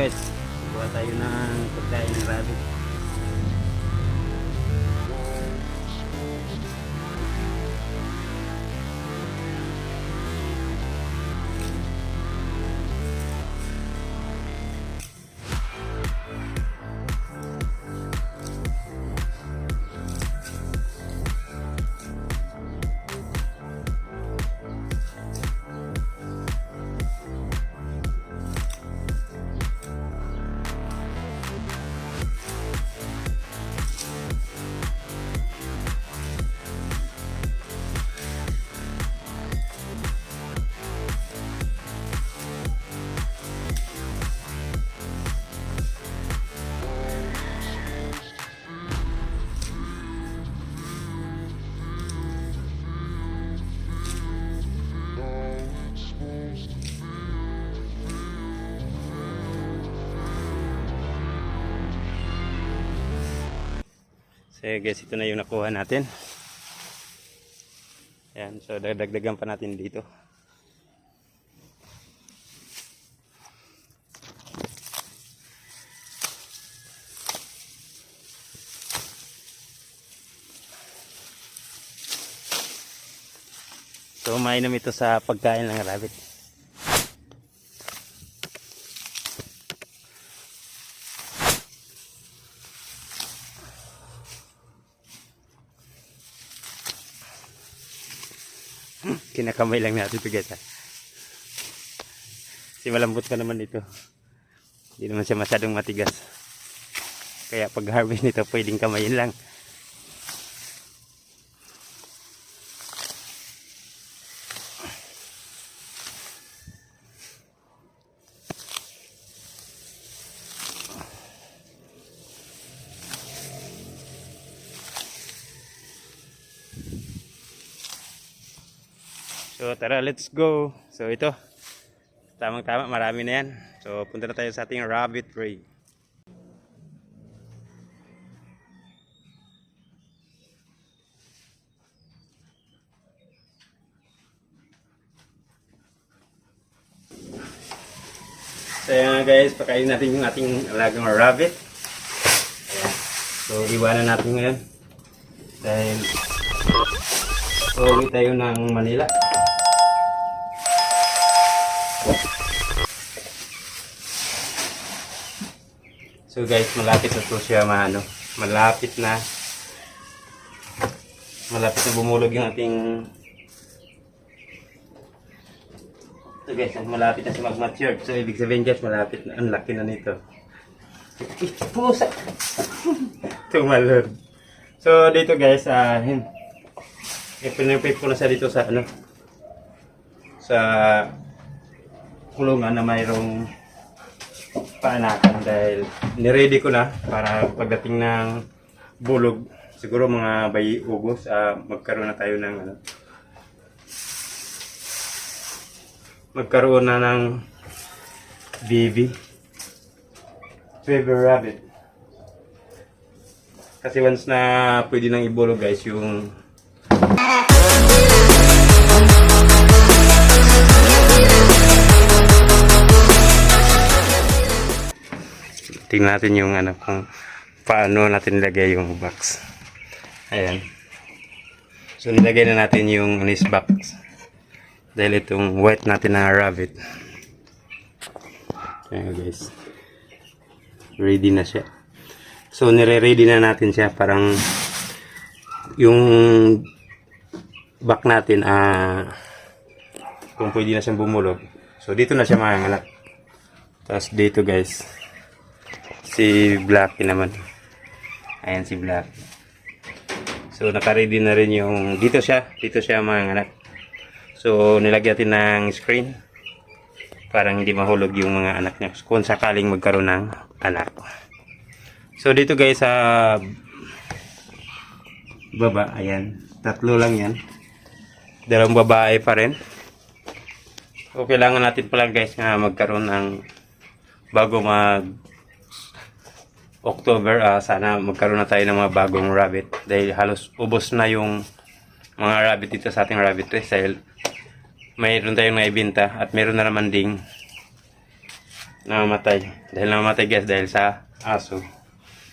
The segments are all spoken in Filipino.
guys, buha tayo ng pagkain ng rabbit. So guys, ito na yung nakuha natin. Ayan, so dagdagan pa natin dito. So mainam ito sa pagkain ng rabbit. Kinakamay lang natin ito guys ha. Kasi malambot pa naman ito. Hindi naman siya masyadong matigas. Kaya pag harvest nito pwedeng kamayin lang. So tara, let's go. So ito, tamang tama, marami na yan. So punta na tayo sa ating rabbit prey. So yan nga guys, pakain natin yung ating alagang rabbit. Ayan. So iwanan natin ngayon. Dahil Uuwi tayo ng Manila. So guys, malapit na to siya maano. Malapit na. Malapit na bumulog yung ating So guys, malapit na siya mag-mature. So ibig sabihin guys, malapit na. Ang laki na nito. Pusa! Tumalon. So dito guys, ah, uh, ipinipip ko na siya dito sa ano sa kulungan na mayroong paanakan dahil niready ko na para pagdating ng bulog siguro mga bay ugos ah, magkaroon na tayo ng ano magkaroon na ng baby baby rabbit. Kasi once na pwede nang ibulog guys yung tingnan natin yung ano kung paano natin nilagay yung box. Ayan. So nilagay na natin yung anis box. Dahil itong white natin na rabbit. Ayan guys. Ready na siya. So nire-ready na natin siya. Parang yung back natin ah kung pwede na siyang bumulog. So dito na siya manganganak Tapos dito guys, si Blacky naman. Ayan si Blacky. So naka-ready na rin yung, dito siya, dito siya mga anak. So nilagyan natin ng screen para hindi mahulog yung mga anak niya kung sakaling magkaroon ng anak. So dito guys sa baba, ayan, tatlo lang yan. Dalawang babae pa rin. So kailangan natin pala guys nga magkaroon ng bago mag October, ah, sana magkaroon na tayo ng mga bagong rabbit dahil halos ubos na yung mga rabbit dito sa ating rabbit race dahil mayroon tayong naibinta at mayroon na naman ding namamatay. Dahil namamatay guys dahil sa aso.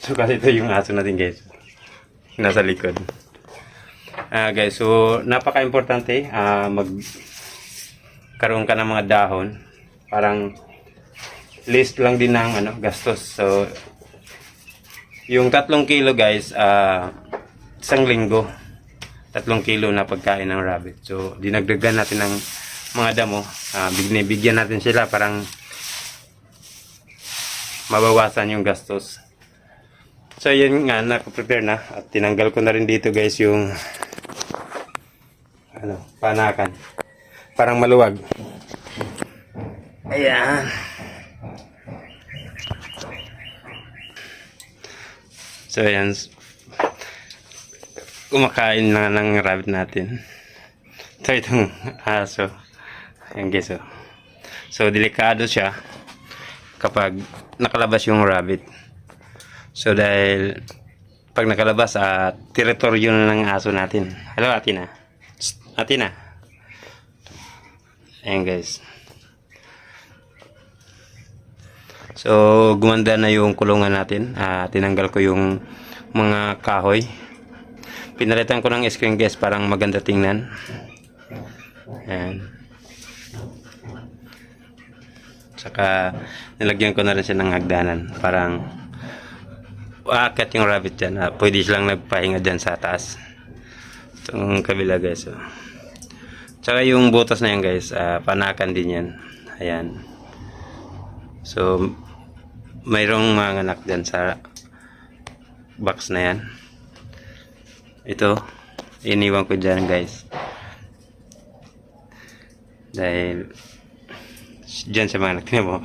So kasi ito yung aso natin guys. Nasa likod. Ah guys, so napaka-importante ah mag karoon ka ng mga dahon. Parang list lang din ng ano, gastos. So yung tatlong kilo guys, ah isang linggo. Tatlong kilo na pagkain ng rabbit. So dinagdagan natin ng mga damo. Ah bigyan, bigyan natin sila parang mabawasan yung gastos. So yun nga, nakaprepare na. At tinanggal ko na rin dito guys yung ano, panakan. Parang maluwag. Ayan. So ayan. Kumakain na ng rabbit natin. So itong aso. Ayan guys oh. So delikado siya kapag nakalabas yung rabbit. So dahil pag nakalabas, ah, teritoryo na ng aso natin. Hello, Atina. Atina. Ayan guys. So gumanda na yung kulungan natin. Ah, tinanggal ko yung mga kahoy. Pinalitan ko ng screen guys parang maganda tingnan. Ayan. Saka nilagyan ko na rin siya ng hagdanan. Parang aakyat yung rabbit dyan. Ah, pwede silang nagpahinga dyan sa taas. Itong kabila guys. Oh. Tsaka yung butas na yan guys, ah, panakan din yan. Ayan. So, mayroong mga anak dyan sa box na yan. Ito, iniwan ko dyan guys. Dahil, dyan sa mga anak. Tingnan mo,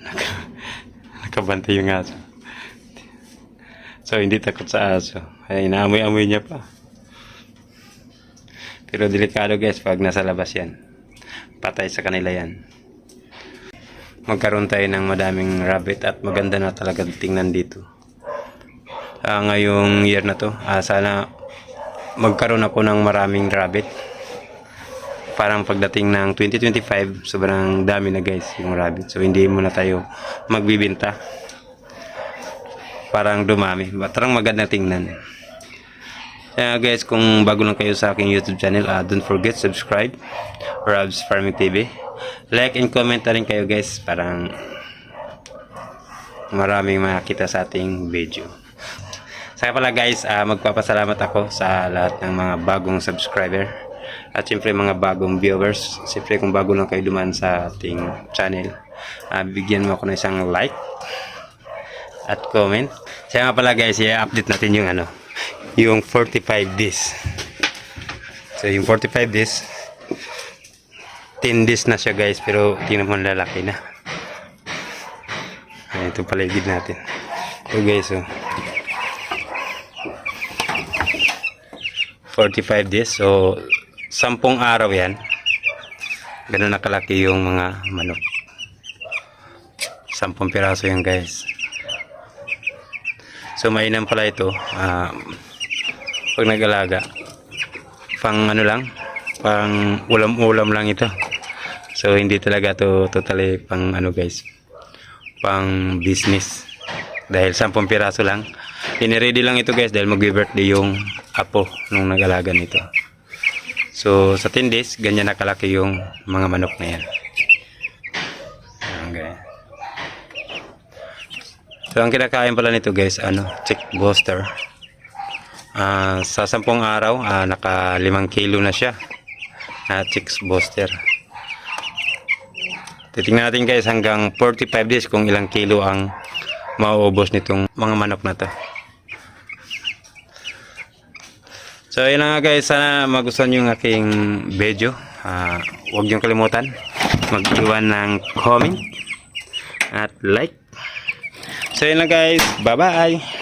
naka, yung aso. So, hindi takot sa aso. Ay, inaamoy-amoy niya pa. Pero delikado guys pag nasa labas yan. Patay sa kanila yan. Magkaroon tayo ng madaming rabbit at maganda na talaga tingnan dito. Ah, ngayong year na to, ah, sana magkaroon ako ng maraming rabbit. Parang pagdating ng 2025, sobrang dami na guys yung rabbit. So hindi muna tayo magbibinta parang dumami. Parang maganda tingnan. Kaya guys, kung bago lang kayo sa aking YouTube channel, ah, don't forget subscribe. Rob's Farming TV. Like and comment rin kayo guys. Parang maraming makakita sa ating video. Saka pala guys, ah, magpapasalamat ako sa lahat ng mga bagong subscriber. At siyempre mga bagong viewers. Siyempre kung bago lang kayo duman sa ating channel, ah, bigyan mo ako ng isang like at comment. Kaya nga pala guys, i-update natin yung ano, yung 45 days. So yung 45 days, 10 days na siya guys, pero tingnan mo lalaki na. Ayan, ito paligid natin. So guys, oh. 45 days, so 10 araw yan. Ganun na kalaki yung mga manok. 10 piraso yan guys. So mainam pala ito ah, pag nag-alaga. Pang ano lang, pang ulam-ulam lang ito. So hindi talaga to totally pang ano guys, pang business. Dahil 10 piraso lang. Iniready lang ito guys dahil mag-birthday yung apo nung nag-alaga nito. So sa 10 days, ganyan nakalaki yung mga manok na yan. Okay. So, ang kinakain pala nito guys, ano, chick booster. Ah, sa 10 araw, ah, naka 5 kilo na siya. Na chicks booster. Titingnan natin guys hanggang 45 days kung ilang kilo ang mauubos nitong mga manok na to. So yun na nga guys, sana magustuhan yung aking video. Ah, huwag nyo kalimutan mag-iwan ng comment at like. So yun na guys, bye bye!